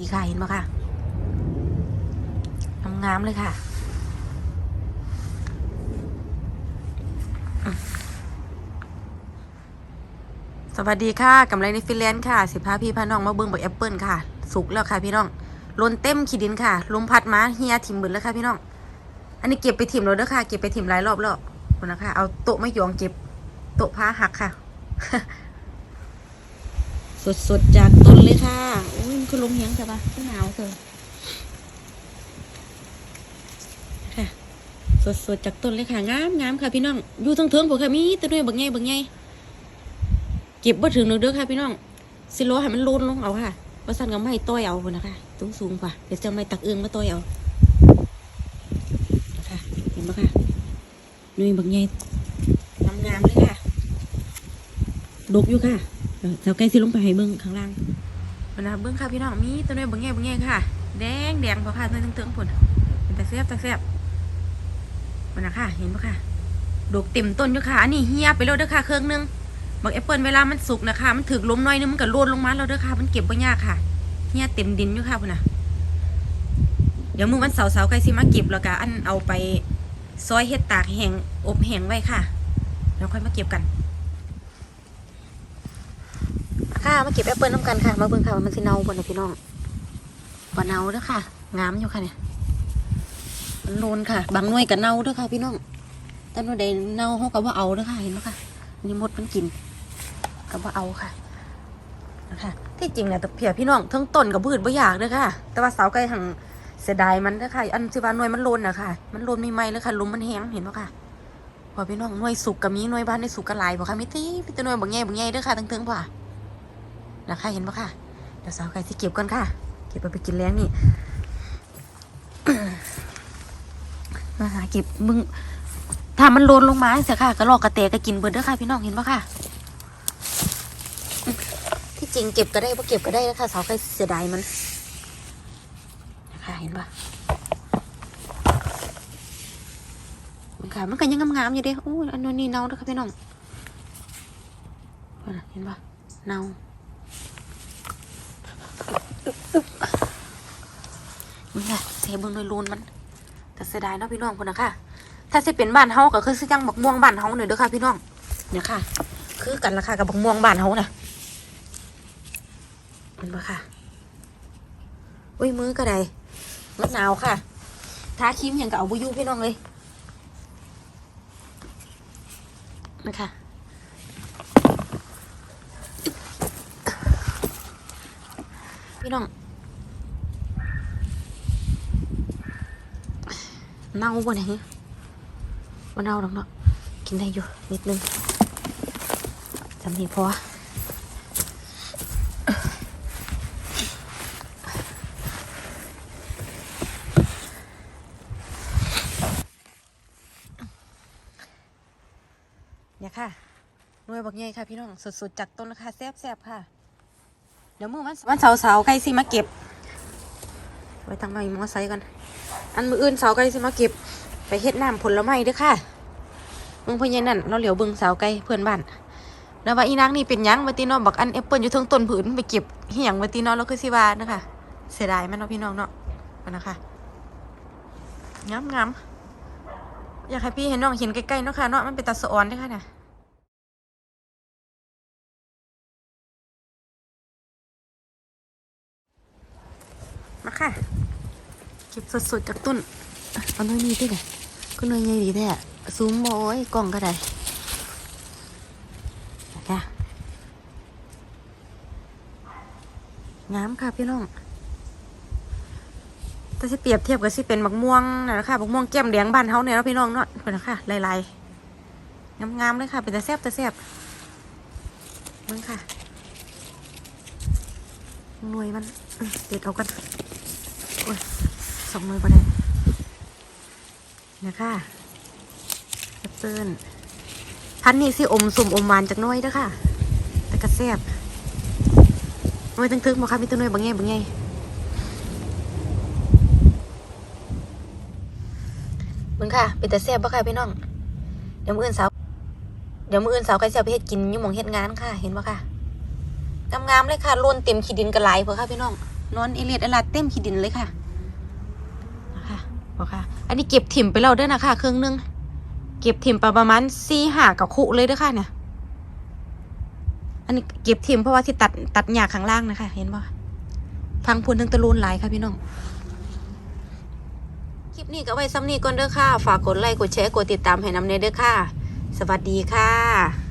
ดีค่ะ เห็นปะค่ะงามๆเลยค่ะ สวัสดีค่ะกำไรในฟินแลนด์ค่ะ สิพาพี่พาน้องมาเบิ่งบักแอปเปิลค่ะ สุกแล้วค่ะพี่น้องลนเต็มขีดินค่ะ ลมพัดมาเฮียถิ่มเบิดแล้วค่ะพี่น้อง อันนี้เก็บไปถิ่มแล้วเด้อค่ะ เก็บไปถิ่มหลายรอบแล้วคนนะคะ เอาโต๊ะไม่ยองเก็บ โต๊ะผ้าหักค่ะ สดๆจาก นเลยค่ะ อุ้ยมันคือลมเฮียงใช่ปะไม่หนาวเถอะค่ะ สดๆจากต้นเลยค่ะ งามงามค่ะพี่น้อง อยู่ทั้งเทิงผมค่ะมีตัวด้วยบางไงบางไงเก็บบ่ถึงหนึ่งเด้อค่ะพี่น้องสิโลให้มันโลนลงเอาค่ะว่าสั่นก็ไม่ต้อยเอาพุ่นนะคะสูงสูงๆค่ะเดี๋ยวจะไม่ตักเอื้องมาต้อยเอาค่ะเห็นปะค่ะนุ่ยบางไงงามงามๆเลยค่ะดกอยู่ค่ะเออเสาไก่สิลงไปให้เบิ้งข้างล่าง มันนะเบิ้องค่ะพี่น้องมีตัวน้อยบางแง่บางแง่ค่ะ แดงแดงพอค่ะตัวเติงผลเป็นตะเสียบตะเสียบมันนะค่ะ เห็นปะค่ะดกเต็มต้นอยู่ค่ะอันนี้เฮียไปแล้วเด้อค่ะเครื่องนึงบักแอปเปิลเวลามันสุกนะคะ มันถึกลมหน้อยนึงมันก็ร่นลงมาแล้วเด้อค่ะ มันเก็บบ่ยากค่ะเฮียเต็มดินอยู่ค่ะพุ่นนะเดี๋ยวมือวันเสาร์เสาร์ไก่สิมาเก็บแล้วก็อันเอาไปซอยเฮ็ดตากแห้งอบแห้งไว้ค่ะแล้วค่อยมาเก็บกัน ค่ะมาเก็บแอปเปิลน้ำกันค่ะ มาเบิ่งค่ะมันสิเน่าบ่นะพี่น้องบ่เน่าเด้อค่ะ งามอยู่ค่ะเนี่ยมันโลนค่ะ บางหน่วยก็เน่าเด้อค่ะ พี่น้องแต่หน่วยใดเน่าเขาก็บ่เอาเด้อค่ะ เห็นไหมค่ะนี่มดมันกินก็บ่เอาค่ะนะคะที่จริงเนี่ยแตะเพียพี่น้องทั้งต้นกับพืชบ่อยากเด้อค่ะ แต่ว่าเสาไก่หังเสียดายมันเด้อค่ะ อันสิว่าหน่วยมันโลนนะค่ะ มันโลนไม่ไหมเลยค่ะลมมันแห้งเห็นบ่ค่ะพอพี่น้องหน่วยสุกก็มีหน่วยบ้านในสุกก็หลายบ่ค่ะมีตีมีแต่หน่วยบ่แง่บ่แง่เด้อค่ะทั้งๆบ่ นะคะเห็นปะค่ะเดี๋ยวสาวไก่ที่เก็บก่อนค่ะ เก็บเอาไปกินแล้งนี่มาหาเก็บมึงถ้ามันโลนลงมาเสียค่ะกระรอกกระเตะก็กินเบิดเด้อค่ะพี่น้องเห็นปะค่ะ ที่จริงเก็บก็ได้เพราะเก็บก็ได้นะคะสาวไก่เสียดายมันนะคะเห็นปะมันค่ะมันก็ยังงามๆอยู่เด้โอ้ยอันนู้นนี่เน่าเด้อค่ะพี่น้องเห็นปะเน่า มึงอะเสียเบิ่งเลยลูนมัน แต่เสียดายเนาะพี่น้องคนนะค่ะ ถ้าสิเป็นบ้านเฮาก็คือสิจังบักม่วงบ้านเฮาหน่อยเด้อค่ะ พี่น้อง เนี่ยค่ะ คือกันราคากับบักม่วงบ้านเฮานะเห็นปะค่ะอุ้ยมือก็ได้มันหนาวค่ะทาครีมอย่างกับเอาบุยูพี่น้องเลยนะคะ พี่น้องเน่าบ่เนี่ยบ่เน่าหรอกเนาะกินได้อยู่นิดนึงจำนี้พอเนี่ยค่ะนวยบักใหญ่ค่ะพี่น้องสดๆจากต้นนะคะแซ่บๆค่ะ เดี๋ยวมื่อวันวันเสาร์เสาร์ใครสิมาเก็บ ไว้ตั้งไม้มอไซค์กันอันมืออื่นเสาไก่สิมาเก็บ ไปเฮ็ดน้ำผลไม้ด้อค่ะมึงพญานั่นเราเหลียวเบิ่งเสาไก่เพื่อนบ้านแล้วว่าอีนางนี่เป็นยังบัติเนาะบักอันแอปเปิลอยู่ทั้งต้นผืนไปเก็บเหียงบัติเนาะแล้วคือสิวานะคะเสียดายมันเนาะพี่น้องเนาะมันนะคะงามงามอยากให้พี่เห็นน้องเห็นใกล้ๆเนาะค่ะเนาะมันเป็นตาสะออนด้อค่ะน่ะ มาค่ะ เก็บสดๆจากต้นอะเอาหน่อยนี้ด้วยก็หน่อยใหญ่ดีแท้ซูมโอ้ยกล่องก็ได้ค่ะงามค่ะพี่น้อง แต่สิเปรียบเทียบกับสิเป็นบักม่วงนะนะคะบักม่วงแก้มแดงบ้านเฮาเนี่ยนะพี่น้องเนาะเป็นนะคะลายๆงามๆเลยค่ะ เป็นแต่แซ่บแต่แซ่บมึงค่ะ หน่วยมันเด็ดเอากันโอ้ยสองมือประเด็นนะคะแอปเปิ้ลพันนี้สิอมสุ่มอมหวานจากหน้อยเด้อค่ะ แต่กระแซบหน้อยตึงๆบอกค่ะมีตัวหน้อยบางแง่บางแง่มึงค่ะ เป็นแต่แซบบ่ค่ะพี่น้อง เดี๋ยวมืออื่นสาว เดี๋ยวมืออื่นสาวใครจะไปเฮ็ดกินยู่หมองเฮ็ดงานค่ะ เห็นบ่ค่ะ งามๆเลยค่ะล้นเต็มขีดินกระไหลเพื่อค่ะพี่น้องนอนเอเลียดอลาเต็มขี้ดินเลยค่ะนะคะบอกค่ะ อันนี้เก็บถิ่มไปแล้วเด้วยนะคะเครื่องนึงเก็บถิ่มประมาณสี่หากับคุเลยด้วยค่ะเนี่ย อันนี้เก็บถิ่มเพราะว่าที่ตัดตัดหญ้าข้างล่างนะคะ เห็นป่ะพังพูนทั้งตะลูนหลายค่ะพี่น้องคลิปนี้ก็ไว้ซ้ำนี้ก่อนเด้อค่ะ ฝากกดไลค์กดแชร์กดติดตามให้นำเนเด้อค่ะ สวัสดีค่ะ